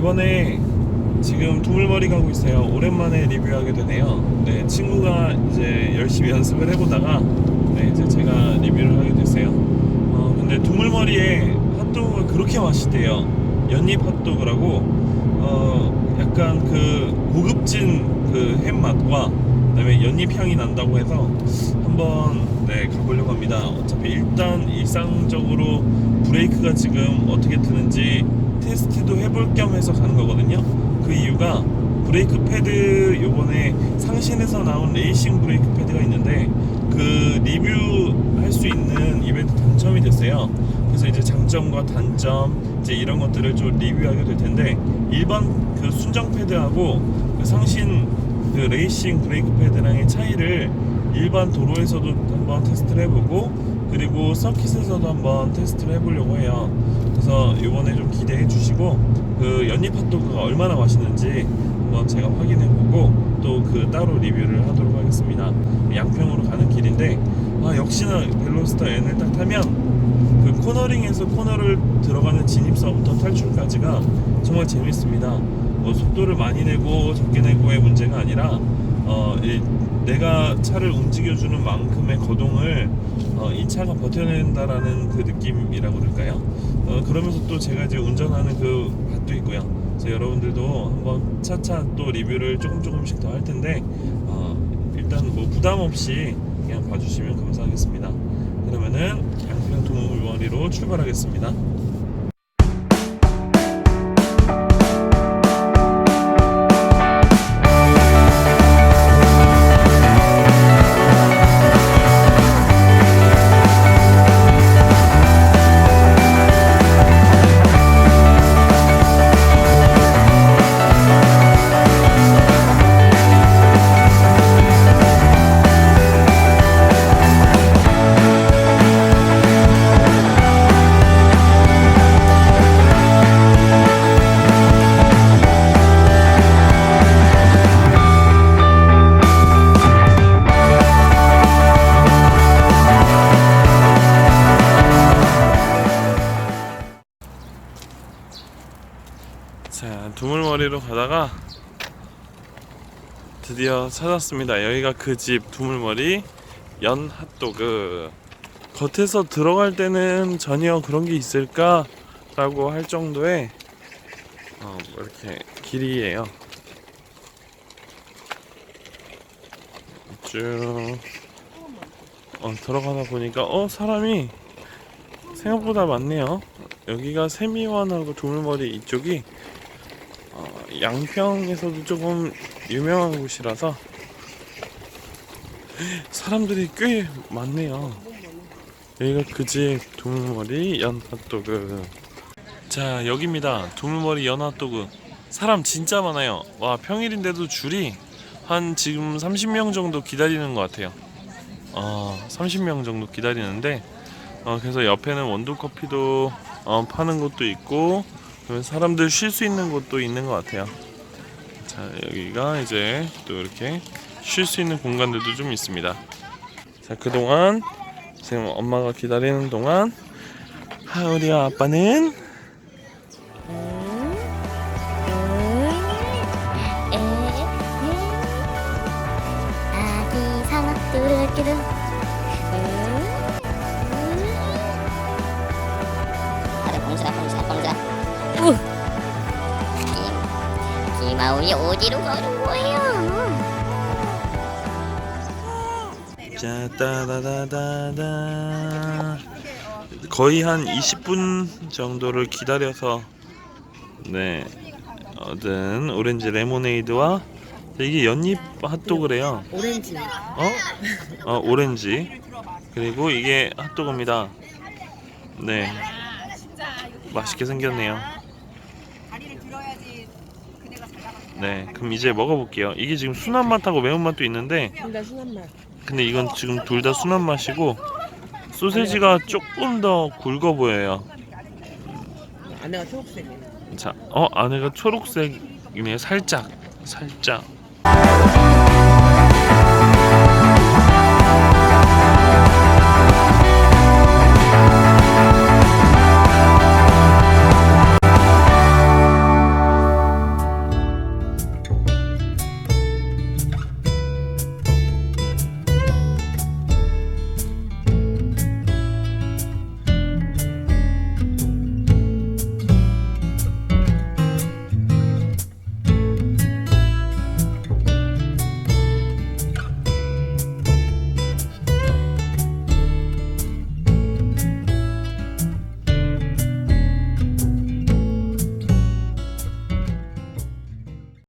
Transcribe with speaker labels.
Speaker 1: 이번에 지금 두물머리 가고 있어요. 오랜만에 리뷰하게 되네요. 네, 친구가 이제 열심히 연습을 해보다가 네, 이제 제가 리뷰를 하게 됐어요. 어, 근데 두물머리에 핫도그가 그렇게 맛있대요. 연잎 핫도그라고 어, 약간 그 고급진 그 햄 맛과 그다음에 연잎 향이 난다고 해서 한번 네 가보려고 합니다. 어차피 일단 일상적으로 브레이크가 지금 어떻게 트는지 테스트도 해볼 겸 해서 가는 거거든요. 그 이유가 브레이크 패드 요번에 상신에서 나온 레이싱 브레이크 패드가 있는데 그 리뷰할 수 있는 이벤트 당첨이 됐어요. 그래서 이제 장점과 단점 이제 이런 것들을 좀 리뷰하게 될 텐데 일반 그 순정 패드하고 그 상신 그 레이싱 브레이크 패드랑의 차이를 일반 도로에서도 한번 테스트를 해보고 그리고 서킷에서도 한번 테스트를 해보려고 해요. 그래서 이번에 좀 기대해 주시고 그 연잎 핫도그가 얼마나 맛있는지 한번 제가 확인해 보고 또 그 따로 리뷰를 하도록 하겠습니다. 양평으로 가는 길인데 아 역시나 벨로스터 N을 딱 타면 그 코너링에서 코너를 들어가는 진입서부터 탈출까지가 정말 재밌습니다. 뭐 속도를 많이 내고 적게 내고의 문제가 아니라 어, 이 내가 차를 움직여주는 만큼의 거동을 어, 이 차가 버텨낸다라는 그 느낌이라고 그럴까요? 어, 그러면서 또 제가 이제 운전하는 그 맛도 있고요. 그래서 여러분들도 한번 차차 또 리뷰를 조금 조금씩 더 할 텐데 어, 일단 뭐 부담 없이 그냥 봐주시면 감사하겠습니다. 그러면은 양평 도물머리로 출발하겠습니다. 자, 두물머리로 가다가 드디어 찾았습니다. 여기가 그 집 두물머리 연 핫도그. 겉에서 들어갈 때는 전혀 그런 게 있을까 라고 할 정도의 어, 뭐 이렇게 길이에요. 쭉 어, 들어가다 보니까 어 사람이 생각보다 많네요. 여기가 세미원하고 두물머리 이쪽이 어, 양평에서도 조금 유명한 곳이라서 사람들이 꽤 많네요. 여기가 그집 두물머리 연핫도그. 자 여기입니다. 두물머리 연핫도그. 사람 진짜 많아요. 와 평일인데도 줄이 한 지금 30명 정도 기다리는 것 같아요. 어 30명 정도 기다리는데 어, 그래서 옆에는 원두 커피도 어, 파는 곳도 있고 그러면 사람들 쉴 수 있는 곳도 있는 것 같아요. 자 여기가 이제 또 이렇게 쉴 수 있는 공간들도 좀 있습니다. 자 그동안 지금 엄마가 기다리는 동안 하울이 아빠는
Speaker 2: 아기 상어 뚜루뚜루 김, 김아울이 어디로 가는 거예요?
Speaker 1: 자 따다다다다 거의 한 20분 정도를 기다려서 네 얻은 오렌지 레모네이드와 이게 연잎 핫도그래요.
Speaker 3: 오렌지.
Speaker 1: 어? 어 오렌지 그리고 이게 핫도그입니다. 네 맛있게 생겼네요. 네 그럼 이제 먹어볼게요. 이게 지금 순한 맛하고 매운 맛도 있는데
Speaker 3: 둘다 순한 맛.
Speaker 1: 근데 이건 지금 둘 다 순한 맛이고 소세지가 조금 더 굵어 보여요.
Speaker 3: 안에가 초록색이야.
Speaker 1: 자, 어 안에가 초록색이네요. 살짝, 살짝.